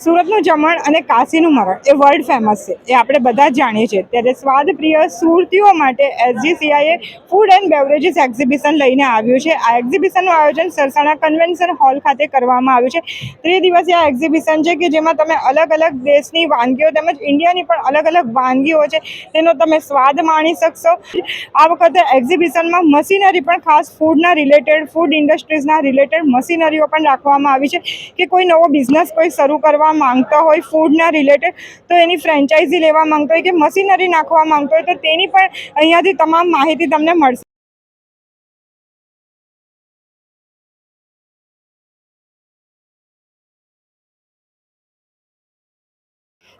સુરતનું જમણ અને કાશીનું મરણ એ વર્લ્ડ ફેમસ છે. એ આપણે બધા જ જાણીએ છીએ. ત્યારે સ્વાદ પ્રિય સુરતીઓ માટે એસજીસીઆઈએ ફૂડ એન્ડ બેવરેજીસ એક્ઝિબિશન લઈને આવ્યું છે. આ એક્ઝિબિશનનું આયોજન સરસાણા કન્વેન્શન હોલ ખાતે કરવામાં આવ્યું છે. ત્રિદિવસીય આ એક્ઝિબિશન છે કે જેમાં તમે અલગ અલગ દેશની વાનગીઓ તેમજ ઇન્ડિયાની પણ અલગ અલગ વાનગીઓ છે, તેનો તમે સ્વાદ માણી શકશો. આ વખતે એક્ઝિબિશનમાં મશીનરી પણ ખાસ ફૂડના રિલેટેડ ફૂડ ઇન્ડસ્ટ્રીઝના રિલેટેડ મશીનરીઓ પણ રાખવામાં આવી છે કે કોઈ નવો બિઝનેસ કોઈ શરૂ કરવા માંગતા હોય ફૂડના રિલેટેડ તો એની ફ્રેન્ચાઇઝી લેવા માંગતો હોય કે મશીનરી નાખવા માંગતો હોય, તો તેની પણ અહીંયાથી તમામ માહિતી તમને મળશે.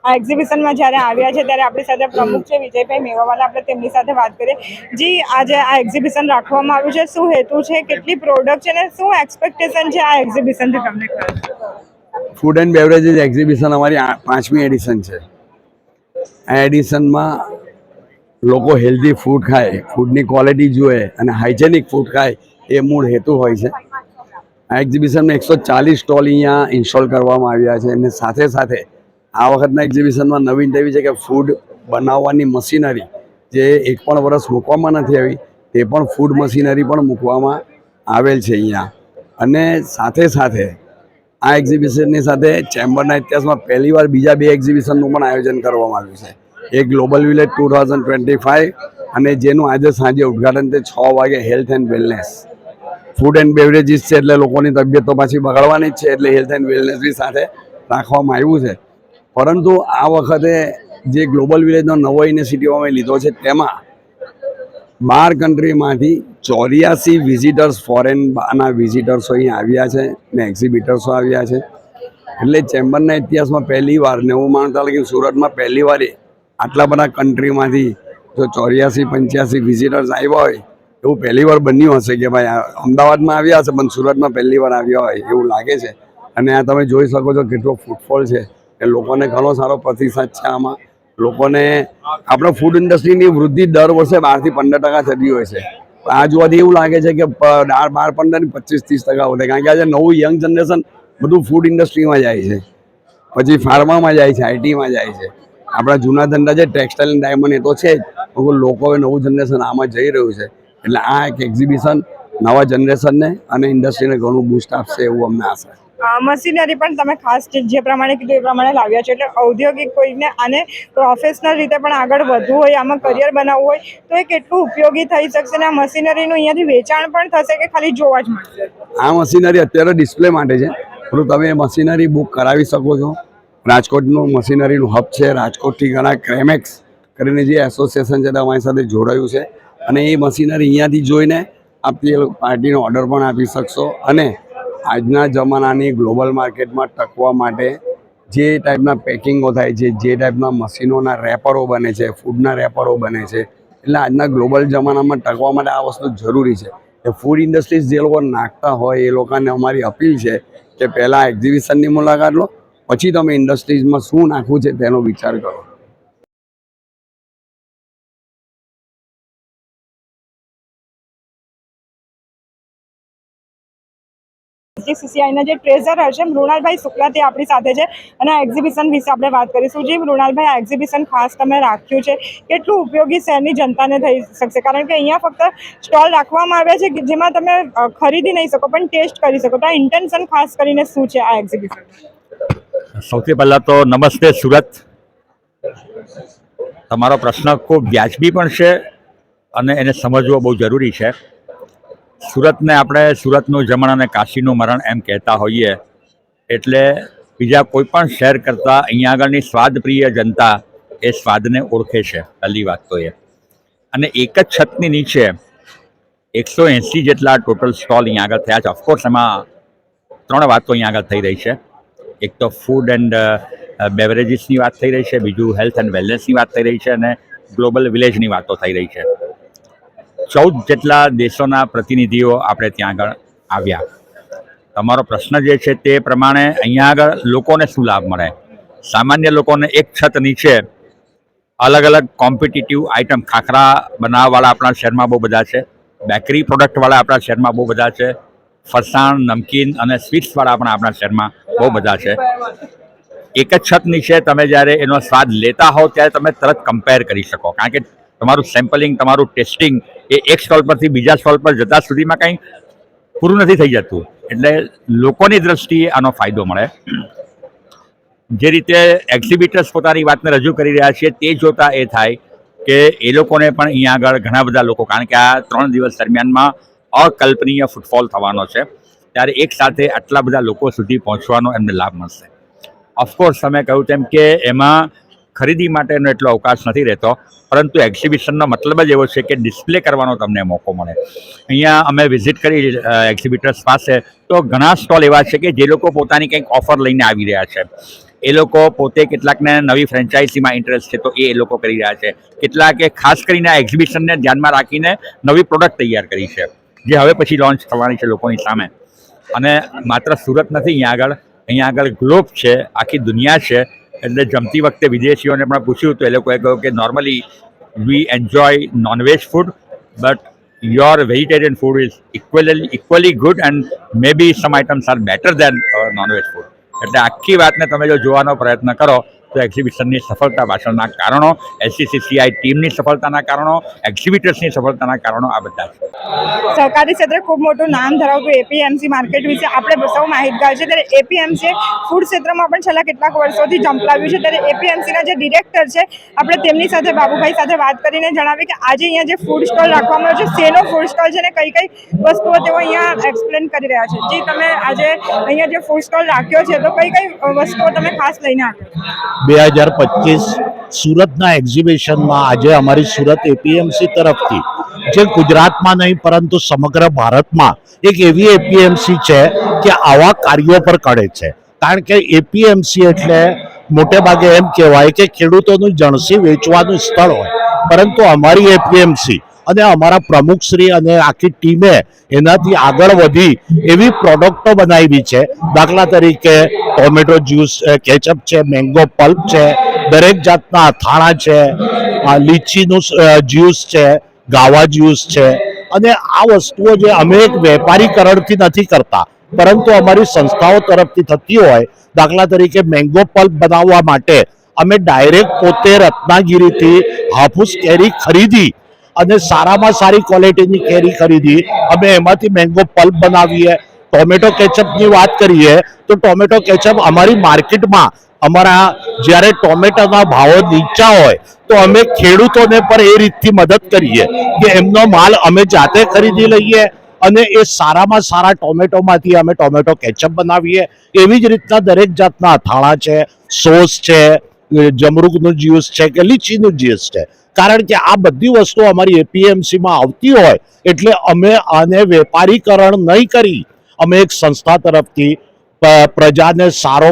આ એક્ઝિબિશનમાં જ્યારે આવ્યા છે, ત્યારે આપણી સાથે પ્રમુખ છે, વિજયભાઈ મેવાવાલા, આપણે તેમની સાથે વાત કરીએ. જી, આજે આ એક્ઝિબિશન રાખવામાં આવ્યું છે. શું હેતુ છે? કેટલી પ્રોડક્ટ છે? અને શું એક્સપેક્ટેશન છે આ એક્ઝિબિશનથી તમને? ફૂડ એન્ડ બેવરેજીસ એક્ઝિબિશન અમારી પાંચમી એડિશન છે. આ એડિશનમાં લોકો હેલ્ધી ફૂડ ખાય ફૂડની ક્વોલિટી જુએ અને હાઇજેનિક ફૂડ ખાય એ મૂળ હેતુ હોય છે. આ એક્ઝિબિશનમાં એકસો ચાલીસ સ્ટોલ અહીંયા ઇન્સ્ટોલ કરવામાં આવ્યા છે અને સાથે સાથે આ વખતના એક્ઝિબિશનમાં નવીન એવી છે કે ફૂડ બનાવવાની મશીનરી જે એક પણ વર્ષ મૂકવામાં નથી આવી, તે પણ ફૂડ મશીનરી પણ મૂકવામાં આવેલ છે અહીંયા. અને સાથે સાથે આ એક્ઝિબિશનની સાથે ચેમ્બરના ઇતિહાસમાં પહેલીવાર બીજા બે એક્ઝિબિશનનું પણ આયોજન કરવામાં આવ્યું છે. એક global village two thousand twenty five અને જેનું આજે સાંજે ઉદઘાટન તે છ વાગે health and wellness food and beverages છે એટલે લોકોની તબિયત તો પાછી બગાડવાની જ છે એટલે હેલ્થ એન્ડ વેલનેસની સાથે રાખવામાં આવ્યું છે. પરંતુ આ વખતે જે ગ્લોબલ વિલેજનો નવો યુનિવર્સિટીઓ અમે લીધો છે તેમાં બાર કન્ટ્રીમાંથી ચોર્યાસી વિઝિટર્સ ફોરેન ના વિઝિટર્સો અહીં આવ્યા છે ને એક્ઝિબિટર્સો આવ્યા છે. એટલે ચેમ્બરના ઇતિહાસમાં પહેલી વાર ને હું માનતા કે સુરતમાં પહેલી વાર આટલા બધા કન્ટ્રીમાંથી જો ચોર્યાસી, પંચ્યાસી વિઝિટર્સ આવ્યા હોય, એવું પહેલી વાર બન્યું હશે કે ભાઈ અમદાવાદમાં આવ્યા હશે, પણ સુરતમાં પહેલી વાર આવ્યા હોય એવું લાગે છે. અને આ તમે જોઈ શકો છો કેટલો ફૂટફોલ છે. એ લોકોને ઘણો સારો પ્રતિસાદ છે આમાં. લોકોને આપણે ફૂડ ઇન્ડસ્ટ્રીની વૃદ્ધિ દર વર્ષે બારથી પંદર ટકા થતી હોય છે. આ જોવાથી એવું લાગે છે કે બાર બાર, પંદર પચીસ, ત્રીસ ટકા વધે. કારણ કે આજે નવું યંગ જનરેશન બધું ફૂડ ઇન્ડસ્ટ્રીમાં જાય છે. પછી ફાર્મામાં જાય છે આઈટીમાં જાય છે. આપણા જૂના ધંધા છે ટેક્સટાઇલ ડાયમંડ એ તો છે જ. લોકો નવું જનરેશન આમાં જઈ રહ્યું છે. એટલે આ એક એક્ઝિબિશન નવા જનરેશનને અને ઇન્ડસ્ટ્રીને ઘણું બૂસ્ટ આપશે એવું અમને આશા છે. મશીનરી પણ તમે ખાસ જે- પ્રમાણે કીધું એ પ્રમાણે લાવ્યા છો. એટલે ઔદ્યોગિક કોઈને આને પ્રોફેશનલ રીતે પણ આગળ વધવું હોય, આમાં કરિયર બનાવવું હોય, તો એ કેટલું ઉપયોગી થઈ શકશે અને આ મશીનરીનું અહીંયાથી વેચાણ પણ થશે કે ખાલી જોવા જ મળશે? આ મશીનરી અત્યારે ડિસ્પ્લે માટે છે. પરંતુ તમે મશીનરી બુક કરાવી શકો છો. રાજકોટનું મશીનરીનું હબ છે. રાજકોટથી ઘણા ક્રેમેક્સ કરીને જે એસોસિએશન છે તે અમારી સાથે જોડાયું છે. અને એ મશીનરી અહીંયાથી જોઈને આપ પાર્ટીનો ઓર્ડર પણ આપી શકશો. અને આજના જમાનાની ગ્લોબલ માર્કેટમાં ટકવા માટે જે ટાઈપના પેકિંગો થાય છે, જે ટાઈપના મશીનોના રેપરો બને છે, ફૂડના રેપરો બને છે, એટલે આજના ગ્લોબલ જમાનામાં ટકવા માટે આ વસ્તુ જરૂરી છે. કે ફૂડ ઇન્ડસ્ટ્રીઝ જે લોકો નાખતા હોય, એ લોકોને અમારી અપીલ છે કે પહેલાં એક્ઝિબિશનની મુલાકાત લો, પછી તમે ઇન્ડસ્ટ્રીઝમાં શું નાખવું છે તેનો વિચાર કરો. સીસીઆઈના જે ટ્રેઝર હશે, મૃણાલભાઈ શુક્લા તે આપણી સાથે છે. અને આ એક્ઝિબિશન વિશે આપણે વાત કરીશું. જી મૃણાલભાઈ, આ એક્ઝિબિશન ખાસ તમે રાખ્યું છે. કેટલું ઉપયોગી શહેરની જનતાને થઈ શકશે? કારણ કે અહીંયા ફક્ત સ્ટોલ રાખવામાં આવ્યા છે કે જેમાં તમે ખરીદી નહીં શકો, પણ ટેસ્ટ કરી શકો. તો આ ઇન્ટેન્શન ખાસ કરીને શું છે આ એક્ઝિબિશન સૌથી પહેલાં તો નમસ્તે સુરત તમારો પ્રશ્ન ખૂબ વ્યાજબી પણ છે અને એને સમજવો બહુ જરૂરી છે. સુરતને આપણે સુરતનું જમણ અને કાશીનું મરણ એમ કહેતા હોઈએ, એટલે બીજા કોઈ પણ શહેર કરતાં અહીંયા આગળની સ્વાદપ્રિય જનતા એ સ્વાદને ઓળખે છે, પહેલી વાત તો એ. અને એક જ છતની નીચે એકસો એંસી જેટલા ટોટલ સ્ટોલ અહીંયા આગળ થયા છે. ઓફકોર્સ એમાં ત્રણ વાતો અહીંયા આગળ થઈ રહી છે. એક તો ફૂડ એન્ડ બેવરેજીસની વાત થઈ રહી છે, બીજું હેલ્થ એન્ડ વેલનેસની વાત થઈ રહી છે અને ગ્લોબલ વિલેજની વાતો થઈ રહી છે. ચૌદ જેટલા દેશોના પ્રતિનિધિઓ આપણે ત્યાં આગળ આવ્યા. તમારો પ્રશ્ન જે છે તે પ્રમાણે અહીંયા આગળ લોકોને શું લાભ મળે? સામાન્ય લોકોને એક છત નીચે અલગ અલગ કોમ્પિટિટિવ આઇટમ, ખાખરા બનાવવાવાળા આપણા શહેરમાં બહુ બધા છે, બેકરી પ્રોડક્ટવાળા આપણા શહેરમાં બહુ બધા છે, ફરસાણ, નમકીન અને સ્વીટ્સવાળા પણ આપણા શહેરમાં બહુ બધા છે. એક જ છત નીચે તમે જ્યારે એનો સ્વાદ લેતા હોવ ત્યારે તમે તરત કમ્પેર કરી શકો. કારણ કે તમારું સેમ્પલિંગ તમારું ટેસ્ટિંગ એ એક સ્ટોલ પરથી બીજા સ્ટોલ પર જતા સુધીમાં કંઈ પૂરું નથી થઈ જતું. એટલે લોકોની દ્રષ્ટિએ આનો ફાયદો મળે. જે રીતે એક્ઝિબિટર્સ પોતાની વાતને રજૂ કરી રહ્યા છે, તે જોતાં એ થાય કે એ લોકોને પણ અહીંયા આગળ ઘણા બધા લોકો, કારણ કે આ ત્રણ દિવસ દરમિયાનમાં અકલ્પનીય ફૂટફોલ થવાનો છે. ત્યારે એક સાથે આટલા બધા લોકો સુધી પહોંચવાનો એમને લાભ મળશે. ઓફકોર્સ તમે કહ્યું તેમ કે એમાં ખરીદી માટેનો એટલો અવકાશ નથી રહેતો. પરંતુ એક્ઝિબિશનનો મતલબ જ એવો છે કે ડિસ્પ્લે કરવાનો તમને મોકો મળે. અહીંયા અમે વિઝિટ કરી એક્ઝિબિટર્સ પાસે. તો ઘણા સ્ટોલ એવા છે કે જે લોકો પોતાની કંઈક ઓફર લઈને આવી રહ્યા છે. એ લોકો પોતે કેટલાકને નવી ફ્રેન્ચાઇઝીમાં ઇન્ટરેસ્ટ છે તો એ લોકો કરી રહ્યા છે. કેટલાકે ખાસ કરીને એક્ઝિબિશનને ધ્યાનમાં રાખીને નવી પ્રોડક્ટ તૈયાર કરી છે, જે હવે પછી લોન્ચ થવાની છે લોકોની સામે. અને માત્ર સુરત નથી, અહીંયા આગળ અહીંયા આગળ ગ્લોબ છે, આખી દુનિયા છે. એટલે જમતી વખતે વિદેશીઓને પણ પૂછ્યું તો એ લોકોએ કહ્યું કે normally we enjoy non veg food but your vegetarian food is equally equally good and maybe some items are better than non veg food એટલે આખી વાતને તમે જો જોવાનો પ્રયત્ન કરો તો એક્ઝિબિશનની સફળતા પાછળના કારણો એસસીસીસીઆઈ ટીમની સફળતાના કારણો એક્ઝિબિટર્સની સફળતાના કારણો આ બધા છે. સહકારી ક્ષેત્રે ખૂબ મોટું નામ ધરાવતું એપીએમસી માર્કેટ વિશે આપણે સૌ માહિતગાર છે. ત્યારે એપીએમસી ફૂડ ક્ષેત્રમાં પણ છેલ્લા કેટલાક વર્ષોથી જંપલાવ્યું છે. ત્યારે એપીએમસીના જે ડિરેક્ટર છે, આપણે તેમની સાથે બાબુભાઈ સાથે વાત કરીને જણાવી કે આજે અહીંયા જે ફૂડ સ્ટોલ રાખવામાં આવ્યો છે, શેનો ફૂડ સ્ટોલ છે અને કઈ કઈ વસ્તુઓ તેઓ અહીંયા એક્સપ્લેન કરી રહ્યા છે. જે, તમે આજે અહીંયા જે ફૂડ સ્ટોલ રાખ્યો છે, તો કઈ કઈ વસ્તુઓ તમે ખાસ લઈને આવ્યો બે હજાર પચીસ સુરતના એક્ઝિબિશનમાં આજે અમારી સુરત એપીએમસી તરફથી, જે ગુજરાતમાં નહીં, પરંતુ સમગ્ર ભારતમાં એક એવી એપીએમસી છે કે આવા કાર્યો પર કરે છે. કારણ કે એપીએમસી એટલે મોટે ભાગે એમ કહેવાય કે ખેડૂતોનું જણસી વેચવાનું સ્થળ હોય. પરંતુ અમારી એપીએમસી અને અમારા પ્રમુખશ્રી અને આખી ટીમે એનાથી આગળ વધી એવી પ્રોડક્ટો બનાવી છે. દાખલા તરીકે ટોમેટો જ્યુસ કેચઅપ છે મેંગો પલ્પ છે, દરેક જાતના અથાણા છે લીચીનું જ્યુસ છે, ગાવા જ્યુસ છે. અને આ વસ્તુઓ જે અમે એક વેપારીકરણથી નથી કરતા, પરંતુ અમારી સંસ્થાઓ તરફથી થતી હોય, દાખલા તરીકે મેંગો પલ્પ બનાવવા માટે અમે ડાયરેક્ટ પોતે રત્નાગીરીથી હાફૂસ કેરી ખરીદી અને સારામાં સારી ક્વોલિટીની કેરી ખરીદી. અમે એમાંથી મેંગો પલ્પ બનાવીએ ટોમેટો કેચઅપની વાત કરીએ, તો ટોમેટો કેચઅપ અમારી માર્કેટમાં અમારા જ્યારે ટોમેટોના ભાવો નીચા હોય, તો અમે ખેડૂતોને પણ એ રીતથી મદદ કરીએ કે એમનો માલ અમે જાતે ખરીદી લઈએ અને એ સારામાં સારા ટોમેટોમાંથી અમે ટોમેટો કેચઅપ બનાવીએ. એવી જ રીતના દરેક જાતના અથાણા છે સોસ છે જમરૂકનું જ્યુસ છે કે લીચીનું જ્યુસ છે? કારણ કે આ બધી વસ્તુ અમારી એપીએમસીમાં આવતી હોય, એટલે અમે આને વેપારીકરણ નહીં કરી. અમે એક સંસ્થા તરફથી પ્રજાને સારો,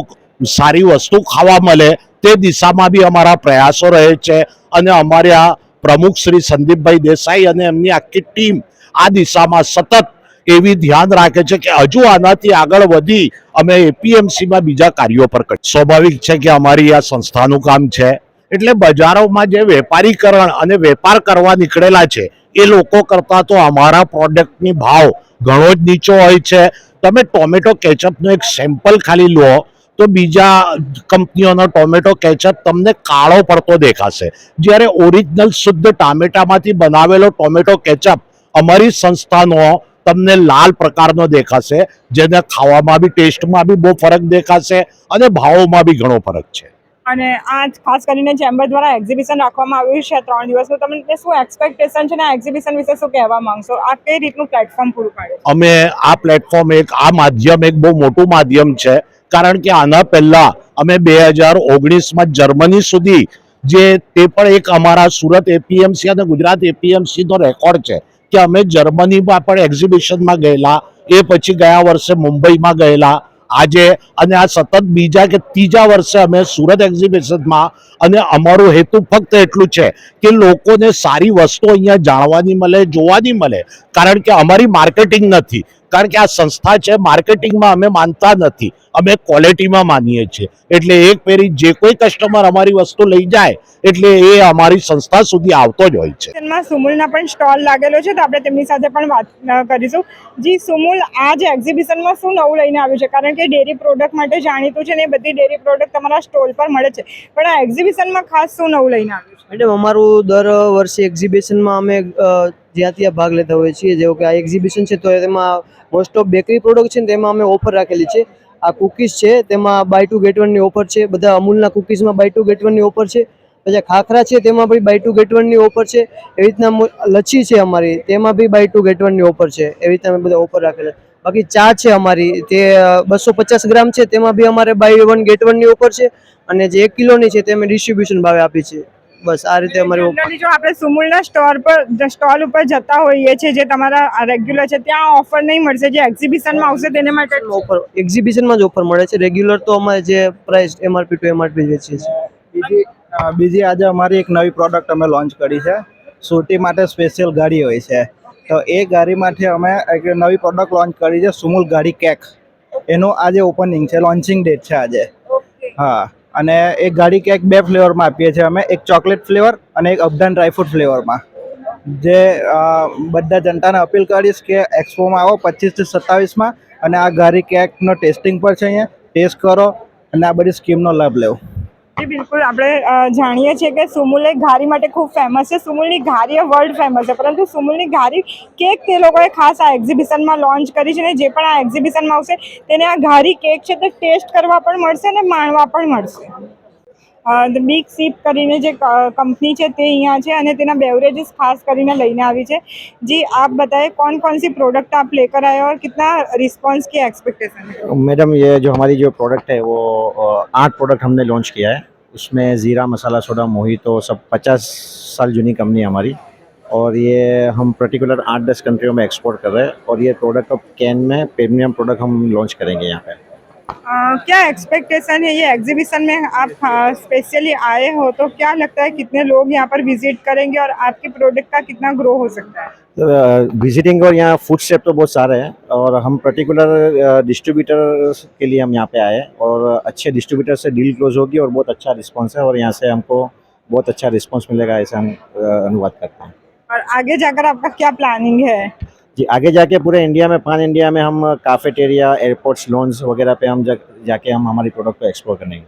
સારી વસ્તુ ખાવા મળે, તે દિશામાં બી અમારા પ્રયાસો રહે છે. અને અમારા પ્રમુખ શ્રી સંદીપભાઈ દેસાઈ અને એમની આખી ટીમ આ દિશામાં સતત એવી ધ્યાન રાખે છે કે હજુ આનાથી આગળ વધી અમે એપીએમસીમાં બીજા કાર્યો પર સ્વાભાવિક છે કે અમારી આ સંસ્થાનું કામ છે. એટલે બજારોમાં જે વેપારીકરણ અને વેપાર કરવા નીકળેલા છે, એ લોકો કરતાં તો અમારા પ્રોડક્ટની ભાવ ઘણો જ નીચો હોય છે. તમે ટોમેટો કેચઅપનો એક સેમ્પલ ખાલી લો, તો બીજા કંપનીઓનો ટોમેટો કેચઅપ તમને કાળો પડતો દેખાશે. જ્યારે ઓરિજિનલ શુદ્ધ ટામેટામાંથી બનાવેલો ટોમેટો કેચઅપ અમારી સંસ્થાનો તમને લાલ પ્રકારનો દેખાશે જેને ખાવામાં બી ટેસ્ટમાં બી બહુ ફરક દેખાશે અને ભાવોમાં બી ઘણો ફરક છે. અને આ ખાસ કરીને ચેમ્બર દ્વારા એક્ઝિબિશન રાખવામાં આવ્યું છે ત્રણ દિવસનું તમને શું એક્સપેક્ટેશન છે ને એક્ઝિબિશન વિશે શું કહેવા માંગશો? આ કઈ રીતનું પ્લેટફોર્મ પૂરું પાડે અમે આ પ્લેટફોર્મ એક આ માધ્યમ એક બહુ મોટું માધ્યમ છે કારણ કે આના પહેલા અમે બે હજાર ઓગણીસમાં જર્મની સુધી જે તે પણ એક અમારા સુરત એપીએમસી અને ગુજરાત એપીએમસીનો રેકોર્ડ છે કે અમે જર્મનીમાં પણ એક્ઝિબિશનમાં ગયેલા, એ પછી ગયા વર્ષે મુંબઈમાં ગયેલા. આજે અને આ સતત બીજા કે ત્રીજા વર્ષે અમે સુરત એક્ઝિબિશનમાં અને અમારો હેતુ ફક્ત એટલું છે કે લોકોને સારી વસ્તુ અહીંયા જાણવાની મળે, જોવાની મળે. કારણ કે અમારી માર્કેટિંગ નથી. કારણ કે આ સંસ્થા છે માર્કેટિંગમાં અમે માનતા નથી. અમે ક્વોલિટીમાં માનીએ છીએ. એટલે એક પેરી જે કોઈ કસ્ટમર અમારી વસ્તુ લઈ જાય એટલે એ અમારી સંસ્થા સુધી આવતો જ હોય છે. સુમુલના પણ સ્ટોલ લાગેલો છે તો આપણે તેમની સાથે પણ વાત કરીશું. જી સુમુલ આ જે એક્ઝિબિશનમાં શું નવું લઈને આવ્યું છે? કારણ કે ડેરી પ્રોડક્ટ માટે જાણીતું છે ને એ બધી ડેરી પ્રોડક્ટ તમારા સ્ટોલ પર મળે છે. પણ આ એક્ઝિબિશનમાં ખાસ શું નવું લઈને આવ્યું છે? મેડમ અમારું દર વર્ષે એક્ઝિબિશનમાં અમે જ્યાંથી જ્યાં ત્યાં ભાગ લેતા હોઈએ છીએ જેવું કે આ એક્ઝિબિશન છે તો તેમાં મોસ્ટ ઓફ બેકરી પ્રોડક્ટ છે ને તેમાં અમે ઓફર રાખેલી છે. આ કુકીઝ છે, તેમાં બાય ટુ ગેટ વનની ઓફર છે, બધા અમૂલના કુકીઝમાં બાય ટુ ગેટ વનની ઓફર છે, પછી ખાખરા છે, તેમાં બી બાય ટુ ગેટ વનની ઓફર છે, એવી રીતના લચ્છી છે અમારી, તેમાં બી બાય ટુ ગેટ વનની ઓફર છે, એવી રીતના અમે બધા ઓફર રાખેલા બાકી ચા છે અમારી, તે બસો પચાસ ગ્રામ છે, તેમાં બી અમારે બાય વન ગેટ વનની ઓફર છે, અને જે એક કિલોની છે, તે અમે ડિસ્ટ્રીબ્યુશન ભાવે આપી છે. બસ આ રીતે અમારી જો આપણે સુમુલના સ્ટોર પર સ્ટોલ ઉપર જતા હોઈએ છીએ જે તમારા રેગ્યુલર છે ત્યાં ઓફર નહીં મળશે. જે એક્ઝિબિશનમાં આવશે તેને માટે ઓફર એક્ઝિબિશનમાં જ ઓફર મળે છે. રેગ્યુલર તો અમારે જે પ્રાઇસ એમઆરપી ટુ એમઆરપી વેચીએ છીએ બીજી બીજી આજે અમારી એક નવી પ્રોડક્ટ અમે લોન્ચ કરી છે. સુરતી માટે સ્પેશિયલ ગાડી હોય છે. તો એ ગાડીમાંથી અમે એક નવી પ્રોડક્ટ લોન્ચ કરી છે સુમુલ ગાડી કેક. એનું આજે ઓપનિંગ છે લોન્ચિંગ ડેટ છે આજે. હા. અને એક ગાડી કેક બે ફ્લેવરમાં આપીએ છીએ અમે. એક ચોકલેટ ફ્લેવર અને એક અફઘાન ડ્રાયફ્રૂટ ફ્લેવરમાં. જે બધા જનતાને અપીલ કરીશ કે એક્સપોમાં આવો પચીસથી સત્તાવીસમાં અને આ ગાડી કેકનો ટેસ્ટિંગ પર છે અહીંયા. ટેસ્ટ કરો અને આ બધી સ્કીમનો લાભ લેવો જી બિલકુલ આપણે અ, જાણીએ છીએ કે સુમુલ એક ઘારી માટે ખૂબ ફેમસ છે સુમુલની ઘારી એ વર્લ્ડ ફેમસ છે પરંતુ સુમુલની ઘારી કેક તે લોકોએ ખાસ આ એક્ઝિબિશનમાં લોન્ચ કરી છે ને જે પણ આ એક્ઝિબિશનમાં આવશે તેને આ ઘારી કેક છે તે ટેસ્ટ કરવા પણ મળશે અને માણવા પણ મળશે ધ બિગ સીપ કરીને જે કંપની છે તે અહીંયા છે અને તેના બેવરેજીસ ખાસ કરીને લઈને આવી છે જી આપ बताएं कौन कौन सी प्रोडक्ट आप लेकर आए और कितना रिस्पॉन्स की एक्सपेक्टेशन है मैडम ये जो हमारी जो प्रोडक्ट है वो अ, आठ प्रोडक्ट हमने लॉन्च किया है उसमें ज़ीरा मसाला सोडा मोहितो सब पचास साल जूनी कंपनी हमारी। और ये हम पर्टिकुलर आठ दस कंट्रियों में एक्सपोर्ट कर रहे हैं और ये प्रोडक्ट अब कैन में प्रीमियम प्रोडक्ट हम लॉन्च करेंगे यहाँ पे। अ, क्या एक्सपेक्टेशन है ये एग्जीबिशन में? आप स्पेशली आए हो तो क्या लगता है कितने लोग यहाँ पर विज़िट करेंगे और आपके प्रोडक्ट का कितना ग्रो हो सकता है? तो विजिटिंग और यहाँ फ़ूड स्टेप तो बहुत सारे हैं और हम पर्टिकुलर डिस्ट्रीब्यूटर के लिए हम यहाँ पे आए हैं और अच्छे डिस्ट्रीब्यूटर से डील क्लोज होगी और बहुत अच्छा रिस्पॉन्स है और यहाँ से हमको बहुत अच्छा रिस्पॉन्स मिलेगा ऐसा हम अनुवाद करते हैं। और आगे जाकर आपका क्या प्लानिंग है? जी आगे जाके पूरे इंडिया में पान इंडिया में हम काफेटेरिया एयरपोर्ट्स लॉन्स वगैरह पे हम जा, जाके हम हमारी प्रोडक्ट को एक्सप्लोर करेंगे